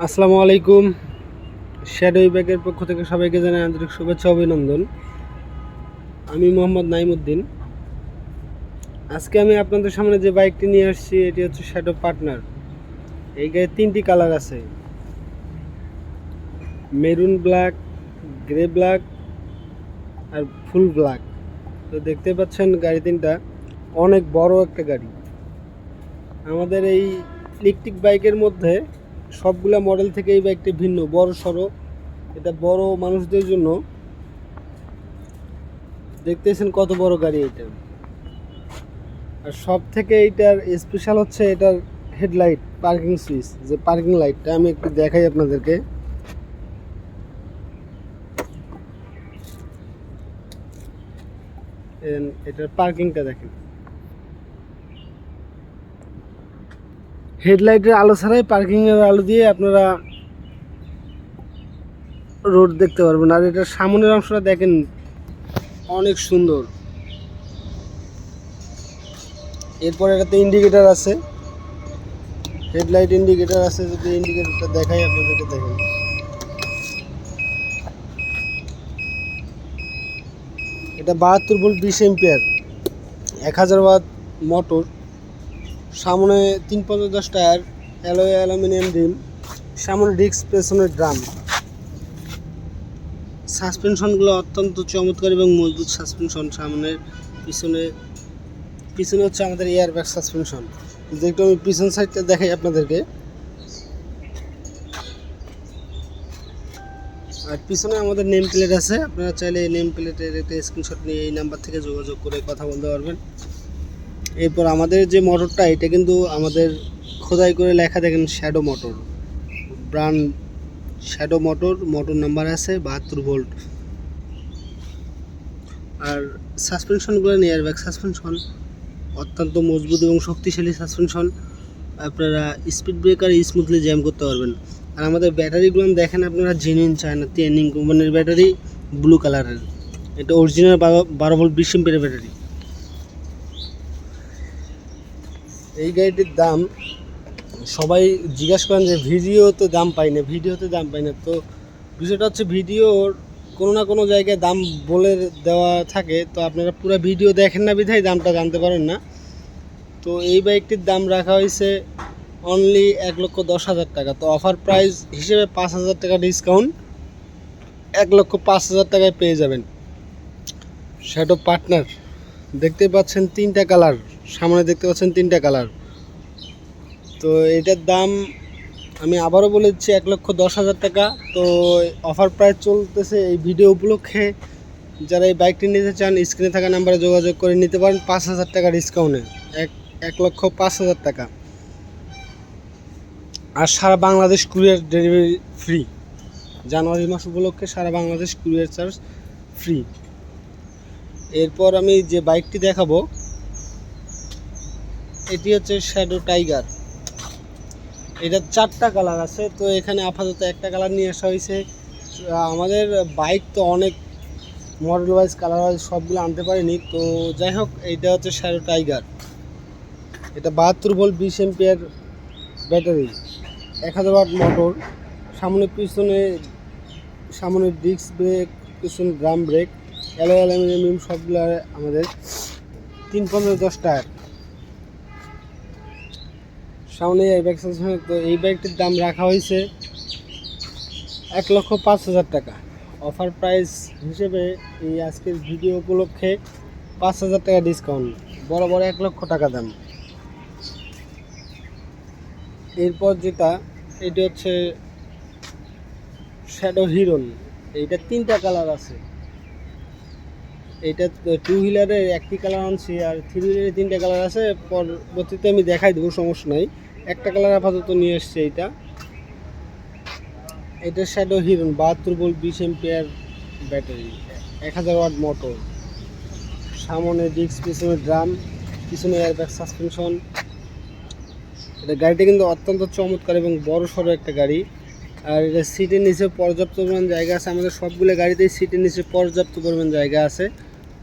আসসালামু আলাইকুম। শ্যাডো ব্যাগের পক্ষ থেকে সবাইকে জানাই আন্তরিক শুভেচ্ছা, অভিনন্দন। আমি মোহাম্মদ নাইমুদ্দিন। আজকে আমি আপনাদের সামনে যে বাইকটি নিয়ে আসছি, এটি হচ্ছে শ্যাডো পার্টনার এই গায়ে তিনটি কালার আছে। মেরুন ব্ল্যাক গ্রে ব্ল্যাক আর ফুল ব্ল্যাক তো দেখতে পাচ্ছেন গাড়ি তিনটা, অনেক বড় একটা গাড়ি। আমাদের এই ইলেকট্রিক বাইকের মধ্যে সবগুলা মডেল থেকে এই বাইকটি ভিন্ন, বড় সড়ো এটা বড় মানুষদের জন্য। দেখতেছেন কত বড় গাড়ি এটা আর সব থেকে এইটার স্পেশাল হচ্ছে এটার হেডলাইট পার্কিং সুইচ যে পার্কিং লাইটটা আমি একটু দেখাই আপনাদেরকে। এটার পার্কিংটা দেখেন। হেডলাইটের আলো ছাড়াই পার্কিংয়ের আলো দিয়ে আপনারা রোড দেখতে পারবেন। আর এটার সামনের অংশটা দেখেন, অনেক সুন্দর। এরপর এটাতে ইন্ডিকেটার আছে। হেডলাইট ইন্ডিকেটার আছে, যদি ইন্ডিকেটারটা দেখাই আপনাদেরকে দেখেন এটা বাহাত্তর ভোল্ট বিশ এম্পিয়ার এক হাজার ওয়াট মোটর সামনে তিন পঞ্চাশ টায়ার, অ্যালোয় অ্যালুমিনিয়াম রিম, সামনে ডিস্ক পেছনের ড্রাম। সাসপেনশনগুলো অত্যন্ত চমৎকার এবং মজবুত সাসপেনশন সামনের পিছনে পিছনে হচ্ছে আমাদের এয়ার ব্যাগ সাসপেনশন একটু আমি পিছন সাইডটা দেখাই আপনাদেরকে। আর পিছনে আমাদের নেম প্লেট আছে, আপনারা চাইলে এই নেম প্লেটের একটা স্ক্রিনশট নিয়ে এই নাম্বার থেকে যোগাযোগ করে কথা বলতে পারবেন। এরপর আমাদের যে মোটরটা এটা কিন্তু আমাদের খোদাই করে লেখা দেখেন shadow motor brand shadow motor motor number আছে বাহাত্তর ভোল্ট আর সাসপেনশনগুলো এয়ার ব্যাগ সাসপেনশন অত্যন্ত মজবুত এবং শক্তিশালী সাসপেনশন আপনারা স্পিড ব্রেকার স্মুথলি জ্যাম করতে পারবেন। আর আমাদের ব্যাটারিগুলো দেখেন আপনারা জেনুইন চায়না টেনিং কোম্পানির ব্যাটারি ব্লু কালারের এটা অরিজিনাল বারো বারো ভোল্ট বিশ এম্পিয়ারের ব্যাটারি এই গাড়িটির দাম, সবাই জিজ্ঞাসা করেন যে ভিডিওতে দাম পাই না, ভিডিওতে দাম পাই না। তো বিষয়টা হচ্ছে ভিডিওর কোনো না কোনো জায়গায় দাম বলে দেওয়া থাকে, তো আপনারা পুরো ভিডিও দেখেন না বিধায় দামটা জানতে পারেন না। তো এই বাইকটির দাম রাখা হয়েছে অনলি এক লক্ষ দশ হাজার টাকা। তো অফার প্রাইস হিসেবে পাঁচ হাজার টাকা ডিসকাউন্ট এক লক্ষ পাঁচ হাজার টাকায় পেয়ে যাবেন। শ্যাডো পার্টনার দেখতে পাচ্ছেন তিনটা কালার সামনে দেখতে পাচ্ছেন তিনটা কালার। তো এটার দাম আমি আবারও বলে দিচ্ছি এক লক্ষ দশ হাজার টাকা। তো অফার প্রাইস চলতেছে এই ভিডিও উপলক্ষে। যারা এই বাইকটি নিতে চান, স্ক্রিনে থাকা নাম্বারে যোগাযোগ করে নিতে পারেন। পাঁচ হাজার টাকা ডিসকাউন্টে এক এক লক্ষ পাঁচ হাজার টাকা। আর সারা বাংলাদেশ কুরিয়ার ডেলিভারি ফ্রি জানুয়ারি মাস উপলক্ষে সারা বাংলাদেশ কুরিয়ার চার্জ ফ্রি এরপর আমি যে বাইকটি দেখাবো এটি হচ্ছে শ্যাডো টাইগার এটার চারটা কালার আছে, তো এখানে আপাতত একটা কালার নিয়ে আসা হয়েছে। আমাদের বাইক তো অনেক মডেল ওয়াইজ কালার ওয়াইজ সবগুলো আনতে পারিনি, তো যাই হোক, এইটা হচ্ছে শ্যাডো টাইগার এটা বাহাত্তর ভোল্ট বিশ এম্পিয়ার ব্যাটারি এক হাজার ওয়াট মোটর সামনে পিছনে, সামনে ডিস্ক ব্রেক পিছনে ড্রাম ব্রেক অ্যালো অ্যালুমিনিয়াম সবগুলো আমাদের তিন পনেরো দশ টায়ার। সামনে এই ব্যাগ তো এই ব্যাগটির দাম রাখা হয়েছে এক লক্ষ পাঁচ হাজার টাকা। অফার প্রাইস হিসেবে এই আজকের ভিডিও উপলক্ষে পাঁচ হাজার টাকা ডিসকাউন্ট বড় বড় এক লক্ষ টাকা দাম। এরপর যেটা, এটা হচ্ছে শ্যাডো হিরন এইটা তিনটা কালার আছে। এইটা টু হুইলারের একটি কালার আনছি আর থ্রি হুইলারের তিনটা কালার আছে। পরবর্তীতে আমি দেখাই দেবো, সমস্যা নাই। একটা কালার আপাতত নিয়ে এসছে এইটা। এটা শ্যাডো হিরন বাহাত্তর ভোল্ট বিশ এম্পিয়ার ব্যাটারি এক হাজার ওয়াট মোটর সামনে ডিস্ক পিছনে ড্রাম পিছনে এয়ারব্যাগ সাসপেনশন এটা গাড়িটা কিন্তু অত্যন্ত চমৎকার এবং বড় সড়ো একটা গাড়ি। আর এটা সিটের নিচে পর্যাপ্ত পরিমাণ জায়গা আছে। আমাদের সবগুলো গাড়িতেই সিটের নিচে পর্যাপ্ত পরিমাণ জায়গা আছে।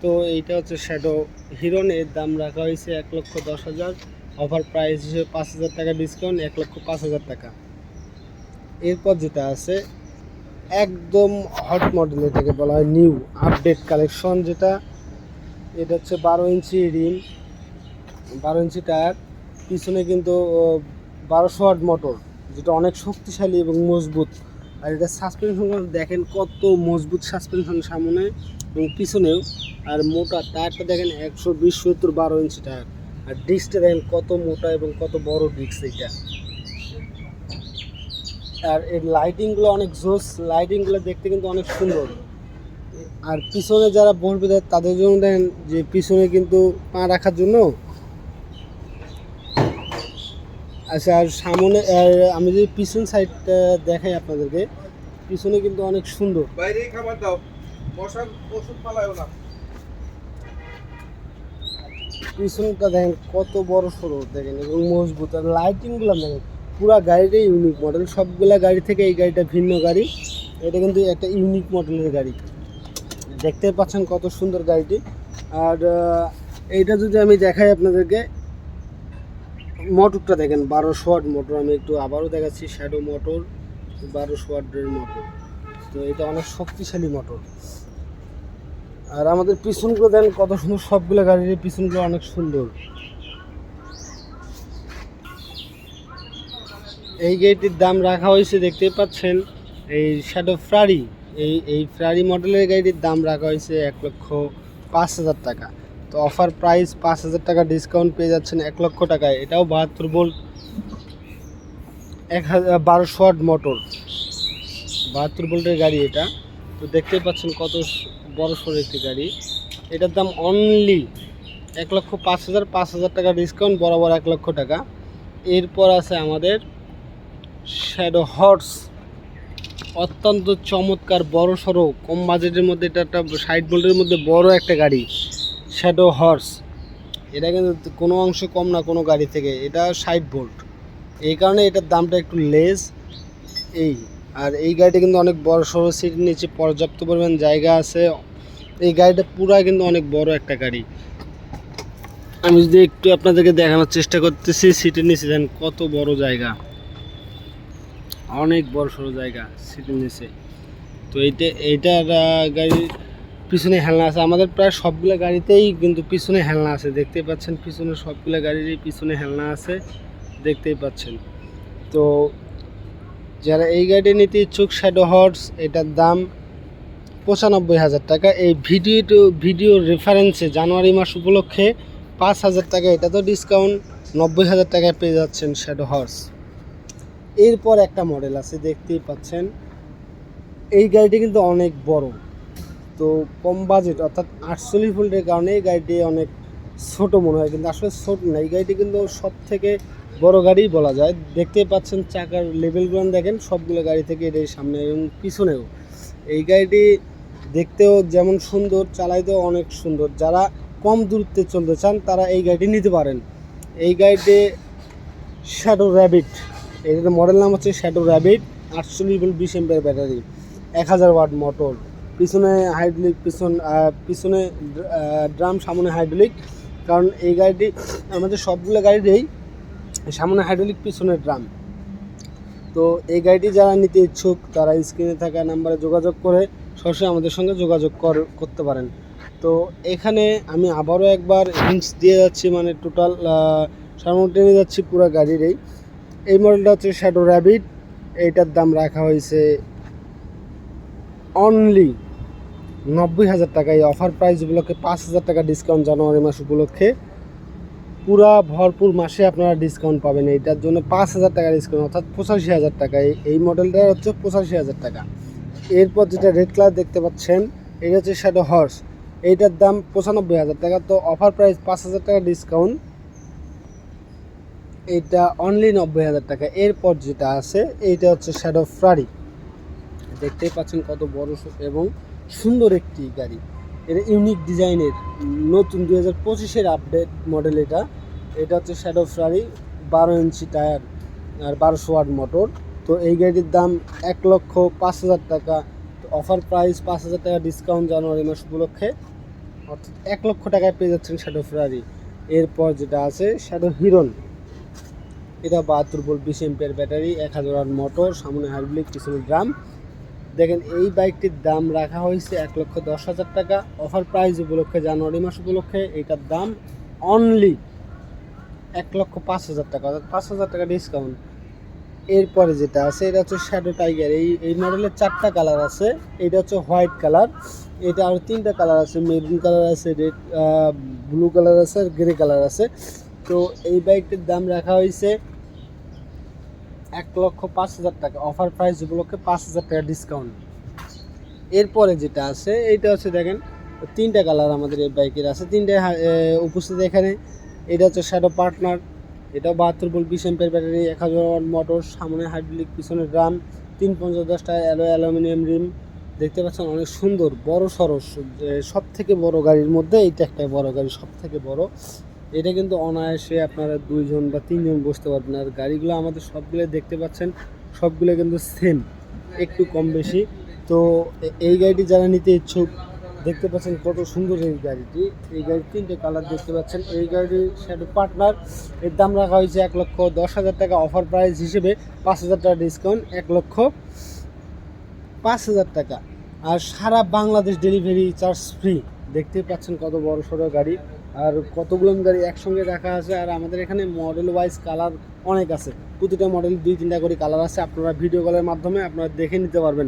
তো এইটা হচ্ছে শ্যাডো হিরন এর দাম রাখা হয়েছে এক লক্ষ দশ হাজার। অফার প্রাইস হিসেবে পাঁচ হাজার টাকা ডিসকাউন্ট এক লক্ষ পাঁচ হাজার টাকা। এরপর যেটা আছে, একদম হট মডেল এটাকে বলা হয় নিউ আপডেট কালেকশন যেটা। এটা হচ্ছে বারো ইঞ্চি রিম বারো ইঞ্চি টায়ার পিছনে কিন্তু বারোশো ওয়াট মোটর যেটা অনেক শক্তিশালী এবং মজবুত। আর এটা সাসপেনশন দেখেন কত মজবুত সাসপেনশন সামনে এবং পিছনেও। আর মোটা টায়ারটা দেখেন একশো বিশ সত্তর বারো ইঞ্চি টায়ার আর ডিস্কটা দেখেন কত মোটা এবং কত বড় ডিস্ক এটা আর এর লাইটিংগুলো অনেক জোস লাইটিংগুলো দেখতে কিন্তু অনেক সুন্দর। আর পিছনে যারা বসবে তাদের জন্য দেন যে পিছনে কিন্তু পা রাখার জন্য আচ্ছা আর সামনে আমি যদি পিছন সাইডটা দেখাই আপনাদেরকে, পিছনে কিন্তু অনেক সুন্দর। বাইরেই খাবার দাও। মশার ওষুধ পালায় না। পিছনটা দেখেন কত বড় সড়ো দেখেন এবং মজবুত, আর লাইটিংগুলো দেখেন, পুরো গাড়িটাই ইউনিক মডেল সবগুলা গাড়ি থেকে এই গাড়িটা ভিন্ন গাড়ি, এটা কিন্তু একটা ইউনিক মডেলের গাড়ি। দেখতে পাচ্ছেন কত সুন্দর গাড়িটি। আর এইটা যদি আমি দেখাই আপনাদেরকে মোটরটা দেখেন বারোশো ওয়াট মোটর আমি একটু আবারও দেখাচ্ছি শ্যাডো মোটর বারোশো ওয়াটের মোটর তো এটা অনেক শক্তিশালী মোটর আর আমাদের পিছনগুলো দেন কত সুন্দর সবগুলো গাড়ির পিছনগুলো অনেক সুন্দর। এই গাড়িটির দাম রাখা হয়েছে, দেখতেই পাচ্ছেন, এই শ্যাডো ফ্রারি এই এই ফ্রারি মডেলের গাড়িটির দাম রাখা হয়েছে এক লক্ষ পাঁচ হাজার টাকা। তো অফার প্রাইস পাঁচ হাজার টাকা ডিসকাউন্ট পেয়ে যাচ্ছেন এক লক্ষ টাকায়। এটাও বাহাত্তর বোল্ট এক হাজার, বারোশো ওয়াট মোটর বাহাত্তর ভোল্টের গাড়ি এটা। তো দেখতেই পাচ্ছেন কত বড় সড়ো একটি গাড়ি। এটার দাম অনলি এক লক্ষ পাঁচ হাজার পাঁচ হাজার টাকা ডিসকাউন্ট বরাবর এক লক্ষ টাকা। এরপর আছে আমাদের শ্যাডো হর্স অত্যন্ত চমৎকার, বড় সড়ো কম বাজেটের মধ্যে এটা একটা সাইড বোল্টের মধ্যে বড় একটা গাড়ি শ্যাডো হর্স এটা কিন্তু কোনো অংশ কম না কোনো গাড়ি থেকে, এটা সাইড ভোল্ট। এই কারণে এটার দামটা একটু লেস এই, আর এই গাড়িটা কিন্তু অনেক বড় সড়ো সিট নিচে পর্যাপ্ত পরিমাণ জায়গা আছে এই গাড়িটা পুরা কিন্তু অনেক বড় একটা গাড়ি। আমি যদি একটু আপনাদেরকে দেখানোর চেষ্টা করতেছি, সিটের নিচে দেন কত বড় জায়গা। অনেক বড় সড়ো জায়গা সিটের নিচে। তো এইটা এইটার গাড়ির পিছনে হেলনা আছে। আমাদের প্রায় সবগুলো গাড়িতেই কিন্তু পিছনে হেলনা আছে। দেখতেই পাচ্ছেন পিছনে সবগুলো গাড়িরই পিছনে হেলনা আছে। দেখতেই পাচ্ছেন। তো যারা এই গাড়ি নিতে ইচ্ছুক শ্যাডো হর্স এটার দাম পঁচানব্বই হাজার টাকা। এই ভিডিও ভিডিও রেফারেন্সে জানুয়ারি মাস উপলক্ষে পাঁচ হাজার টাকা, এটা তো ডিসকাউন্ট নব্বই হাজার টাকায় পেয়ে যাচ্ছেন শ্যাডো হর্স এরপর একটা মডেল আছে, দেখতেই পাচ্ছেন। এই গাড়িটি কিন্তু অনেক বড়। তো কম বাজেট অর্থাৎ আটচল্লিশ ভোল্টের কারণে এই গাড়িটি অনেক ছোট মনে হয়, কিন্তু আসলে ছোট না। এই গাড়িটি কিন্তু সব থেকে বড় গাড়ি বলা যায়। দেখতেই পাচ্ছেন চাকার লেভেলগুলো দেখেন সবগুলো গাড়ি থেকে এটাই সামনে এবং পিছনেও। এই গাড়িটি দেখতেও যেমন সুন্দর, চালাইতেও অনেক সুন্দর। যারা কম দূরত্বে চলতে চান, তারা এই গাড়িটি নিতে পারেন। এই গাড়িটি শ্যাডো র্যাবিট এটার মডেল নাম হচ্ছে শ্যাডো র্যাবিট আটচল্লিশ ভোল্ট বিশ এম্পের ব্যাটারি এক হাজার ওয়াট মোটর পিছনে হাইড্রোলিক পিছন পিছনে ড্রাম সামনে হাইড্রোলিক কারণ এই গাড়িটি, আমাদের সবগুলো গাড়িতেই সামনে হাইড্রোলিক পিছনে ড্রাম তো এই গাড়িটি যারা নিতে ইচ্ছুক, তারা স্ক্রিনে থাকা নাম্বারে যোগাযোগ করে সরাসরি আমাদের সঙ্গে যোগাযোগ কর- করতে পারেন। তো এখানে আমি আবারও একবার হিন্টস দিয়ে যাচ্ছি মানে টোটাল সামনে যাচ্ছি পুরো গাড়ির এই এই মডেলটা হচ্ছে শ্যাডো র্যাবিট এইটার দাম রাখা হয়েছে অনলি নব্বই হাজার টাকা। এই অফার প্রাইস উপলক্ষে পাঁচ হাজার টাকা ডিসকাউন্ট জানুয়ারি মাস উপলক্ষে। পুরা ভরপুর মাসে আপনারা ডিসকাউন্ট পাবেন। এইটার জন্য পাঁচ হাজার টাকা ডিসকাউন্ট অর্থাৎ পঁচাশি হাজার টাকা। এই- মডেলটা হচ্ছে পঁচাশি হাজার টাকা। এরপর যেটা রেড কালার দেখতে পাচ্ছেন, এটা হচ্ছে শ্যাডো হর্স এইটার দাম পঁচানব্বই হাজার টাকা, তো অফার প্রাইস পাঁচ হাজার টাকা ডিসকাউন্ট এইটা অনলি নব্বই হাজার টাকা। এরপর যেটা আছে, এইটা হচ্ছে শ্যাডো ফ্রারি দেখতেই পাচ্ছেন কত বড় এবং সুন্দর একটি গাড়ি। এটা ইউনিক ডিজাইনের নতুন দু হাজার পঁচিশের আপডেট মডেল এটা। এটা হচ্ছে শ্যাডো ফ্রারি বারো ইঞ্চি টায়ার আর বারোশো ওয়াট মোটর তো এই গাড়ির দাম এক লক্ষ পাঁচ হাজার টাকা। তো অফার প্রাইস পাঁচ হাজার টাকা ডিসকাউন্ট জানুয়ারি মাস উপলক্ষে। অর্থাৎ এক লক্ষ টাকায় পেয়ে যাচ্ছেন শ্যাডো ফ্রারি এরপর যেটা আছে শ্যাডো হিরন এটা বাহাত্তর ভোল্ট বিশ এমপিয়ার ব্যাটারি এক হাজার মোটর সামনে হাইড্রোলিক পিছনে ড্রাম দেখেন, এই বাইকটির দাম রাখা হয়েছে এক লক্ষ দশ হাজার টাকা। অফার প্রাইস উপলক্ষে জানুয়ারি মাস উপলক্ষে এটার দাম অনলি এক লক্ষ পাঁচ হাজার টাকা। অর্থাৎ পাঁচ হাজার টাকা ডিসকাউন্ট এরপরে যেটা আছে, এটা হচ্ছে শ্যাডো টাইগার এই এই মডেলের চারটা কালার আছে। এটা হচ্ছে হোয়াইট কালার এটা আর তিনটা কালার আছে। মেরুন কালার আছে রেড ব্লু কালার আছে আর গ্রে কালার আছে। তো এই বাইকটির দাম রাখা হয়েছে এক লক্ষ পাঁচ হাজার টাকা। অফার প্রাইস উপলক্ষে পাঁচ হাজার টাকা ডিসকাউন্ট এরপরে যেটা আছে, এইটা হচ্ছে দেখেন, তিনটা কালার আমাদের এই বাইকের আছে। তিনটে উপস্থিত এখানে। এটা হচ্ছে শ্যাডো পার্টনার এটাও বাহাত্তর ভোল্ট বিশ এম্পের ব্যাটারি, এক হাজার ওয়াট মোটর, সামনে হাইড্রোলিক, পিছনে ড্রাম, তিন পঞ্চাশ দশটা অ্যালো, অ্যালুমিনিয়াম রিম। দেখতে পাচ্ছেন অনেক সুন্দর, বড় সরস সব থেকে বড় গাড়ির মধ্যে এইটা একটা বড় গাড়ি সব থেকে বড়। এটা কিন্তু অনায়াসে আপনারা দুইজন বা তিনজন বসতে পারবেন। আর গাড়িগুলো আমাদের সবগুলো দেখতে পাচ্ছেন, সবগুলো কিন্তু সেম একটু কম বেশি। তো এই গাড়িটি যারা নিতে ইচ্ছুক দেখতে পাচ্ছেন কত সুন্দর এই গাড়িটি। এই গাড়ির তিনটে কালার দেখতে পাচ্ছেন। এই গাড়ির শ্যাডো পার্টনার এর দাম রাখা হয়েছে এক লক্ষ দশ হাজার টাকা অফার প্রাইস হিসেবে পাঁচ হাজার টাকা ডিসকাউন্ট এক লক্ষ পাঁচ হাজার টাকা। আর সারা বাংলাদেশ ডেলিভারি চার্জ ফ্রি দেখতে পাচ্ছেন কত বড় সড়ো গাড়ি। আর কতগুলো গাড়ি একসঙ্গে রাখা আছে। আর আমাদের এখানে মডেল ওয়াইজ কালার অনেক আছে। প্রতিটা মডেল দুই তিনটা করে কালার আছে। আপনারা ভিডিও কলের মাধ্যমে আপনারা দেখে নিতে পারবেন।